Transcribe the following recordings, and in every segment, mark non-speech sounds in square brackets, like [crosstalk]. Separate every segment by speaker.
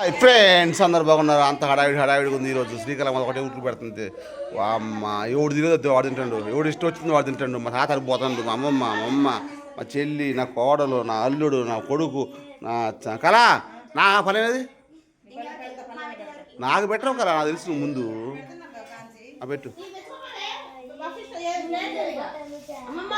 Speaker 1: Friends అందరు బాగున్నారు? అంత హడావిడి హడావిడి ఉంది ఈరోజు. శ్రీకాళం ఒకటే ఉట్లు పెడుతుంది అమ్మ ఎవడు తిరగదు వాడు తింటాడు. ఎవడు ఇష్టం వచ్చింది వాడు తింటాడు. మా తాత పోతాడు మా అమ్మమ్మ మా అమ్మ మా చెల్లి నా కోడలు నా అల్లుడు నా కొడుకు నా చ- కళ నా పని అనేది నాకు పెట్టరు కదా నాకు తెలుసు ముందు. ఆ పెట్టు.
Speaker 2: అమ్మమ్మ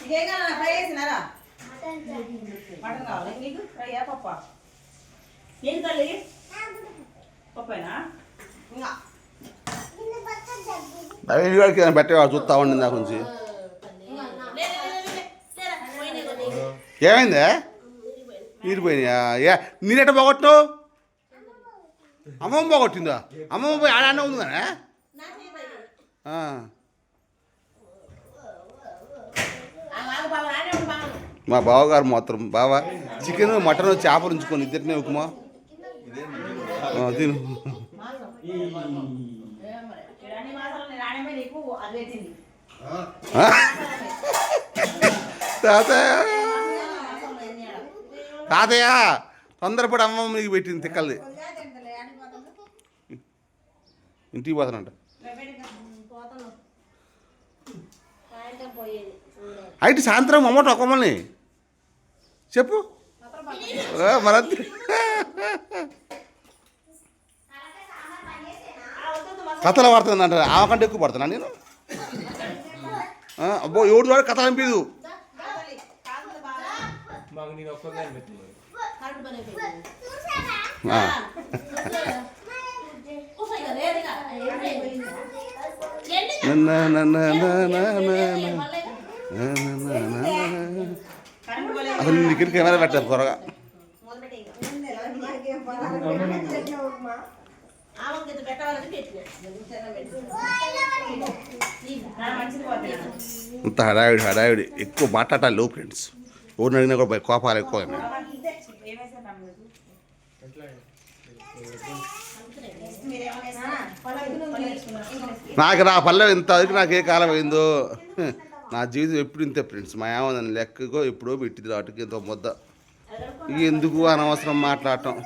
Speaker 3: ఇదేగా ఫ్రై చేసినారా మటన్ కావాలి నీకు ఫ్రైయా పప్ప ఏం తల్లి పప్పేనా ఇంకా
Speaker 1: రవి గారికి ఏమైనా పెట్టే చూస్తా ఉండింది నాకు నుంచి ఏమైందే నీరు పోయినాయా ఏ నీరెట్ట పోగొట్టినావు అమ్మమ్మ పోగొట్టిందా అమ్మమ్మ పోయి ఆడానే ఉంది? మా బావగారు మాత్రం బావా చికెన్ మటన్ చేపలు ఉంచుకొని ఇద్దరినే ఉప్మా. తిను. తాతయ్య. తాతయ్య తొందరపడి అమ్మమ్మ నీకు పెట్టింది తిక్కల్ది ఇంటికి పోతానంట. అయితే సాయంత్రం అమ్మట ఒక్కమ్మల్ని చెప్పు. ఆ, మరంతే కథలు పడుతుందంట ఆమె కంటే ఎక్కువ పడుతున్నా నేను. అబ్బో ఎవడు వాడు కథ అనిపించదు ఆ. [laughs] [laughs]
Speaker 2: కూర్చో ఇక రేడుగా. ఏంటి?
Speaker 1: నా, నా, నా, నా, నా, నా, నా.
Speaker 2: మళ్ళీ
Speaker 1: నా, నా, నా, నా, నా.
Speaker 3: కరెంట్ పోలే
Speaker 1: అసలు నీ దగ్గర కెమెరా పెట్టారు త్వరగా. అంత హడావిడి హడావిడి. ఎక్కువ మాట్లాడాలి లో ఫ్రెండ్స్ ఎవరిని అడిగినా కూడా కోపాలు ఎక్కువ నాకు నా పల్లె ఇంతవరకు నాకు ఏ కాలం అయిందో? నా జీవితం ఎప్పుడు ఇంతే ఫ్రెండ్స్ మా ఏమో నన్ను లెక్కగో ఎప్పుడో పెట్టింది వాటికి ఇంత ముద్ద. ఇక ఎందుకు అనవసరం మాట్లాడటం?